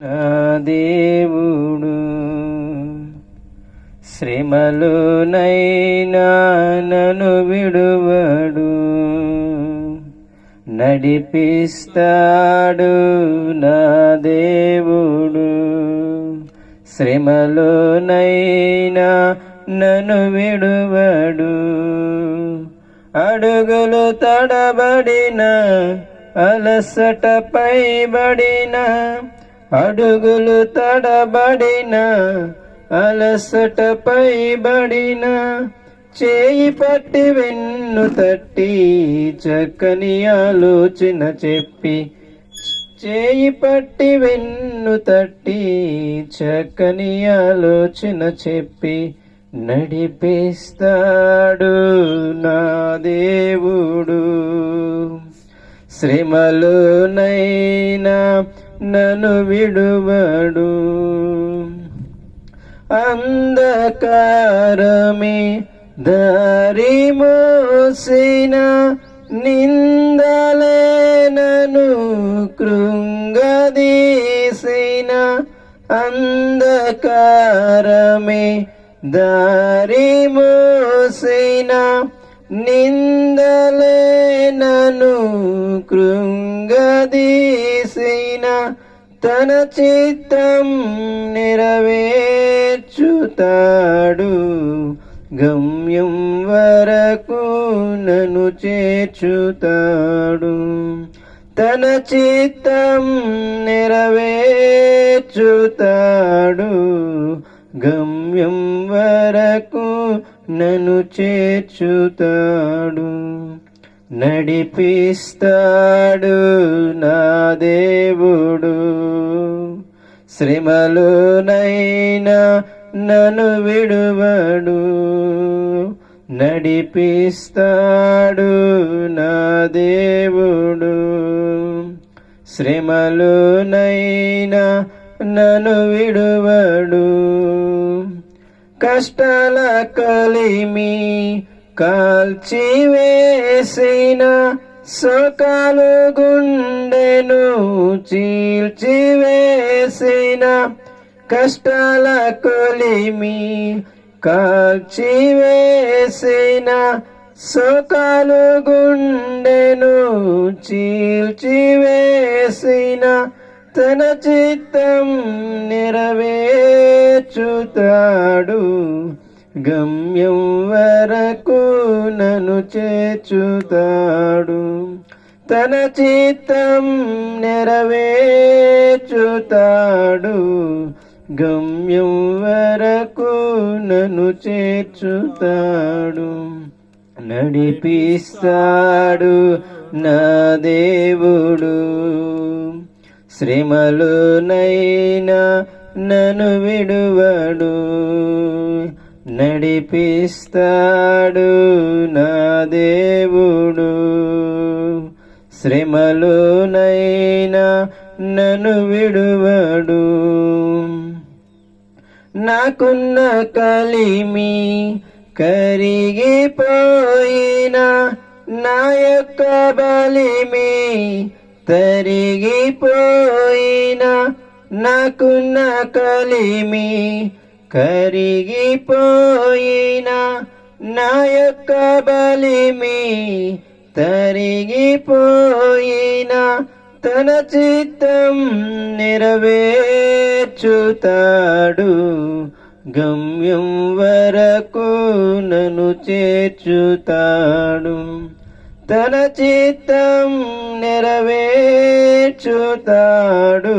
నా దేవుడు శ్రమలోనైనా నను విడువడు నడిపిస్తాడు నా దేవుడు. శ్రమలోనైనా నన్ను విడువడు అడుగులు తడబడిన అలసట పైబడిన అడుగులు తడబడిన అలసట పైబడిన చేయి పట్టి వెన్ను తట్టి చక్కని ఆలోచన చెప్పి చేయి పట్టి వెన్ను తట్టి చక్కని ఆలోచన చెప్పి నడిపిస్తాడు నా దేవుడు. శ్రమలోనైనా నను విడువడు. అంధకారమే దారి మోసిన నిందలే నను కృంగదీసిన అంధకారమే దారి మోసిన నిందలే నన్ను కృంగదీసిన తన చిత్తం నెరవేర్చుతాడు. గమ్యం వరకు నన్ను చేర్చుతాడు. తన చిత్తం నెరవేర్చుతాడు. గమ్యం వరకు నన్ను చేర్చుతాడు. నడిపిస్తాడు నా దేవుడు. శ్రమలోనైనా నన్ను విడువడు. నడిపిస్తాడు నా దేవుడు. శ్రమలోనైనా నన్ను విడువడు. కష్టాల కలిమి కాల్చి వేసిన సకాలు గుండెను చీల్చి వేసిన కష్టాల కొలిమి కాల్చి వేసిన సకాలు గుండెను చీల్చి వేసిన తన చిత్తం నెరవేర్చుతాడు గమ్యం వరకు చేర్చుతాడు. తన చిత్తం నెరవేర్చుతాడు. గమ్యం వరకు నన్ను చేర్చుతాడు. నడిపిస్తాడు నా దేవుడు. శ్రమలోనైనా నన్ను విడువడు. నడిపిస్తాడు నా దేవుడు. శ్రమలోనైనా నన్ను విడువడు. నాకున్న కలిమి కరిగిపోయిన నా యొక్క బలిమి తరిగిపోయిన నాకున్న కలిమి కరిగిపోయిన నా యొక్క బలిమి తరిగిపోయిన తన చిత్తం నెరవేర్చుతాడు. గమ్యం వరకు నన్ను చేర్చుతాడు. తన చిత్తం నెరవేర్చుతాడు.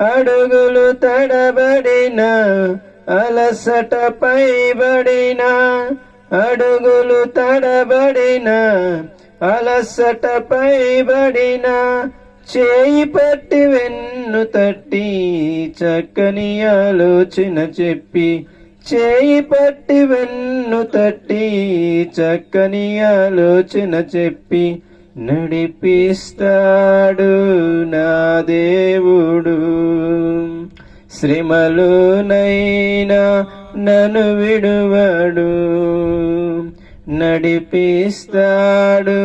అడుగులు తడబడిన అలసట పైబడిన అడుగులు తడబడిన అలసట పైబడిన చేయి పట్టి వెన్ను తట్టి చక్కని ఆలోచన చెప్పి చేయి పట్టి వెన్ను తట్టి చక్కని ఆలోచన చెప్పి నడిపిస్తాడు నా దేవుడు. శ్రమలోనైనా నన్ను విడువడు. నడిపిస్తాడు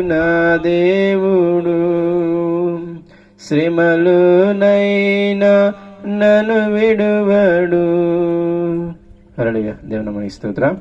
నా దేవుడు. శ్రమలోనైనా నన్ను విడువడు. హల్లెలూయా. దేవుని స్తోత్ర.